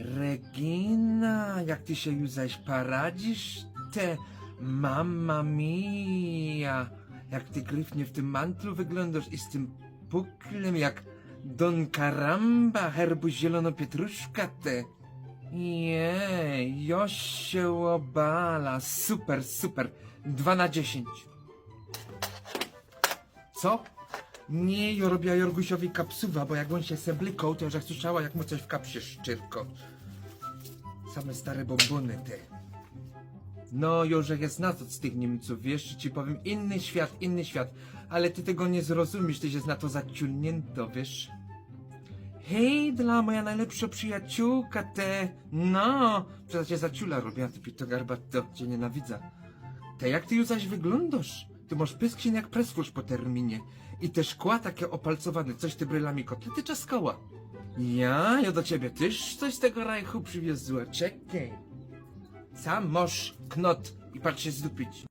Regina, jak ty się już zaś paradzisz, te mamma mia, jak ty gryfnie w tym mantlu wyglądasz i z tym puklem jak Don Caramba, herbu zielonopietruszka te. Jej, już się obala, super, super, dwa na dziesięć. Co? Nie, ja robię Jorgusiowi kapsuwa, bo jak on się seblikał, to już słyszała, jak mu coś w kapsie szczyrko. Same stare bombony te. No, Jorzek jest na to z tych Niemców, wiesz, że ci powiem, inny świat, inny świat. Ale ty tego nie zrozumiesz, ty jest na to zaciulnięto, wiesz. Hej, dla moja najlepsza przyjaciółka te, no, przecież cię zaciula robię, a ty pito garbato, cię nienawidzę. Te jak ty już zaś wyglądasz? Ty masz pysk się jak preskurz po terminie. I te szkła takie opalcowane, coś ty brylami kotlety czaskała. Ja, ja do ciebie też coś z tego rajchu przywiozła, czekaj. Sam moż knot i patrz się zdupić.